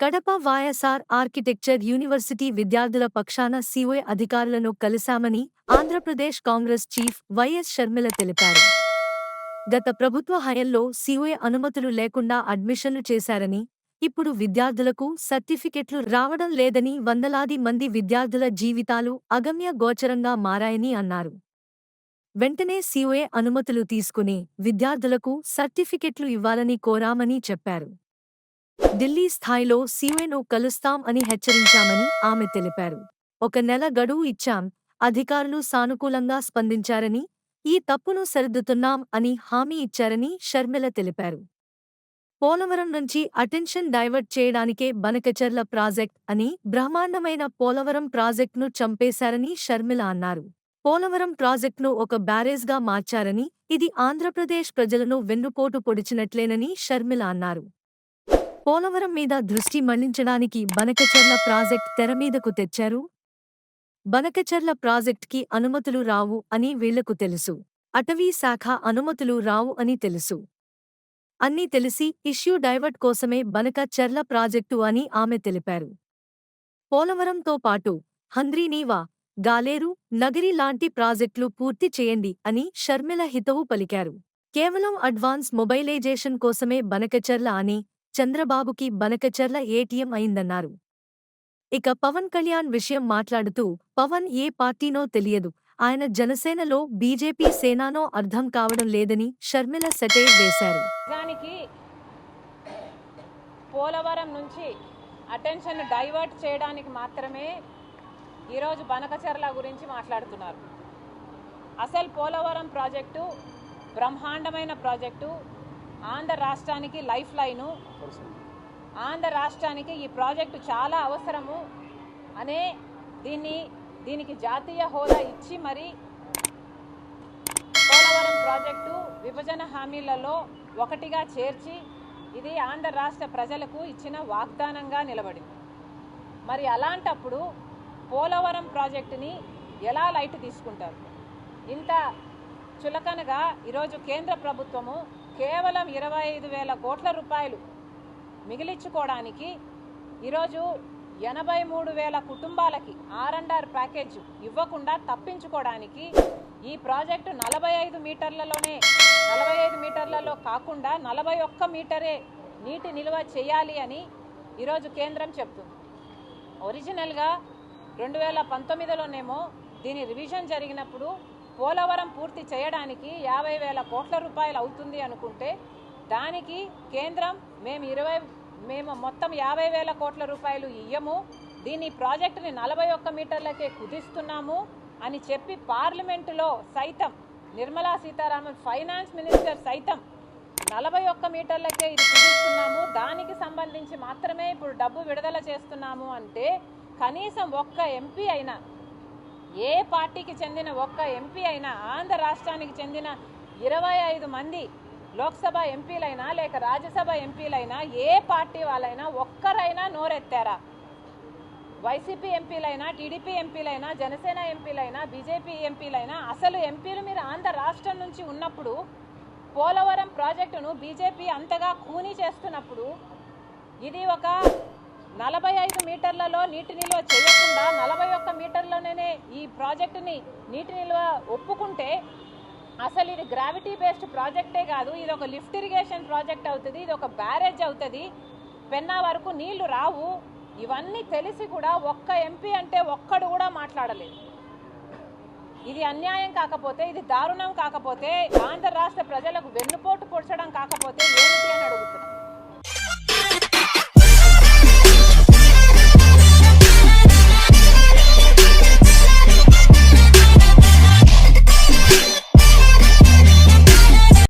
Kadapa YSR architecture university విద్యార్థుల పక్షాన COA అధికారులను కలిశామని Andhra Pradesh Congress chief YS Sharmila తెలిపారు. గత ప్రభుత్వ హయంలో సీఓఏ అనుమతులు లేకుండా అడ్మిషన్లు చేశారని ఇప్పుడు విద్యార్థులకు సర్టిఫికెట్లు రావడం లేదని వందలాది మంది విద్యార్థుల జీవితాలు అగమ్య గోచరంగా మారాయని అన్నారు. వెంటనే సీఓఏ అనుమతులు తీసుకుని విద్యార్థులకు సర్టిఫికెట్లు ఇవ్వాలని కోరామని చెప్పారు. ఢిల్లీ స్థాయిలో సీఓఏను కలుస్తాం అని హెచ్చరించామని ఆమె తెలిపారు. ఒక నెల గడువు ఇచ్చాం అధికారులు సానుకూలంగా స్పందించారని ఈ తప్పును సరిదిద్దుతున్నాం అని హామీ ఇచ్చారని షర్మిల తెలిపారు. పోలవరం నుంచి అటెన్షన్ డైవర్ట్ చేయడానికే బనకచర్ల ప్రాజెక్ట్ అని బ్రహ్మాండమైన పోలవరం ప్రాజెక్టును చంపేశారని షర్మిల అన్నారు. పోలవరం ప్రాజెక్టును ఒక బ్యారేజ్గా మార్చారని ఇది ఆంధ్రప్రదేశ్ ప్రజలను వెన్నుపోటు పొడిచినట్లేనని షర్మిల అన్నారు. పోలవరం మీద దృష్టి మళ్ళించడానికి బనకచర్ల ప్రాజెక్ట్ తెరమీదకు తెచ్చారు? బనకచర్ల ప్రాజెక్ట్కి అనుమతులు రావు అని వీళ్ళకు తెలుసు. అటవీ శాఖ అనుమతులు రావు అని తెలుసు. అన్నీ తెలిసి ఇష్యూ డైవర్ట్ కోసమే బనక చెర్ల ప్రాజెక్టు అని ఆమె తెలిపారు. పోలవరంతో పాటు హంద్రీనీవా గాలేరు నగరి లాంటి ప్రాజెక్టులు పూర్తి చేయండి అని షర్మిల హితవు పలికారు. కేవలం అడ్వాన్స్ మొబైలైజేషన్ కోసమే బనకచర్ల అని చంద్రబాబుకి బనకచర్ల ఏటీఎం అయిందన్నారు. ఇక పవన్ కళ్యాణ్ విషయం మాట్లాడుతూ పవన్ ఏ పార్టీనో తెలియదు. ఆయన జనసేనలో బీజేపీ సేనానో అర్థం కావడం లేదని షర్మిల సెటైర్ వేశారు. పోలవరం నుంచి అటెన్షన్ డైవర్ట్ చేయడానికి మాత్రమే ఈరోజు బనకచర్ల గురించి మాట్లాడుతున్నారు. అసలు పోలవరం ప్రాజెక్టు బ్రహ్మాండమైన ప్రాజెక్టు ఆంధ్ర రాష్ట్రానికి లైఫ్ లైను. ఆంధ్ర రాష్ట్రానికి ఈ ప్రాజెక్టు చాలా అవసరము అనే దీన్ని దీనికి జాతీయ హోదా ఇచ్చి మరి పోలవరం ప్రాజెక్టు విభజన హామీలలో ఒకటిగా చేర్చి ఇది ఆంధ్ర రాష్ట్ర ప్రజలకు ఇచ్చిన వాగ్దానంగా నిలబడింది. మరి అలాంటప్పుడు పోలవరం ప్రాజెక్టుని ఎలా లైట్ తీసుకుంటారు? ఇంత చులకనగా ఈరోజు కేంద్ర ప్రభుత్వము కేవలం ఇరవై ఐదు వేల కోట్ల రూపాయలు మిగిలించుకోవడానికి ఈరోజు ఎనభై మూడు వేల కుటుంబాలకి ఆర్ అండ్ ఆర్ ప్యాకేజ్ ఇవ్వకుండా తప్పించుకోవడానికి ఈ ప్రాజెక్టు నలభై ఐదు మీటర్లలోనే నలభై ఐదు మీటర్లలో కాకుండా నలభై ఒక్క మీటరే నీటి నిల్వ చేయాలి అని ఈరోజు కేంద్రం చెప్తుంది. ఒరిజినల్గా రెండు వేల పంతొమ్మిదిలోనేమో దీని రివిజన్ జరిగినప్పుడు పోలవరం పూర్తి చేయడానికి యాభై వేల కోట్ల రూపాయలు అవుతుంది అనుకుంటే దానికి కేంద్రం మేము ఇరవై మేము మొత్తం యాభై వేల కోట్ల రూపాయలు ఇయ్యము. దీని ప్రాజెక్టుని నలభై ఒక్క మీటర్లకే కుదిస్తున్నాము అని చెప్పి పార్లమెంటులో సైతం నిర్మలా సీతారామన్ ఫైనాన్స్ మినిస్టర్ సైతం నలభై ఒక్క మీటర్లకే ఇది కుదిస్తున్నాము. దానికి సంబంధించి మాత్రమే ఇప్పుడు డబ్బు విడుదల చేస్తున్నాము అంటే కనీసం ఒక్క ఎంపీ అయినా ఏ పార్టీకి చెందిన ఒక్క ఎంపీ అయినా ఆంధ్ర రాష్ట్రానికి చెందిన ఇరవై ఐదు మంది లోక్సభ ఎంపీలైనా లేక రాజ్యసభ ఎంపీలైనా ఏ పార్టీ వాళ్ళైనా ఒక్కరైనా నోరెత్తారా? వైసీపీ ఎంపీలైనా టీడీపీ ఎంపీలైనా జనసేన ఎంపీలైనా బీజేపీ ఎంపీలైనా అసలు ఎంపీలు మీరు ఆంధ్ర రాష్ట్రం నుంచి ఉన్నప్పుడు పోలవరం ప్రాజెక్టును బీజేపీ అంతగా కూనీ చేస్తున్నప్పుడు ఇది ఒక నలభై ఐదు మీటర్లలో నీటి నిల్వ చేయకుండా నలభై ఒక్క మీటర్లోనే ఈ ప్రాజెక్టుని నీటి నిల్వ ఒప్పుకుంటే అసలు ఇది గ్రావిటీ బేస్డ్ ప్రాజెక్టే కాదు ఇది ఒక లిఫ్ట్ ఇరిగేషన్ ప్రాజెక్ట్ అవుతుంది ఇది ఒక బ్యారేజ్ అవుతుంది పెన్నా వరకు నీళ్ళు రావు. ఇవన్నీ తెలిసి కూడా ఒక్క ఎంపీ అంటే ఒక్కడు కూడా మాట్లాడలేదు. ఇది అన్యాయం కాకపోతే ఇది దారుణం కాకపోతే ఆంధ్ర రాష్ట్ర ప్రజలకు వెన్నుపోటు పొడచడం కాకపోతే ఏమిటి అని అడుగుతున్నాను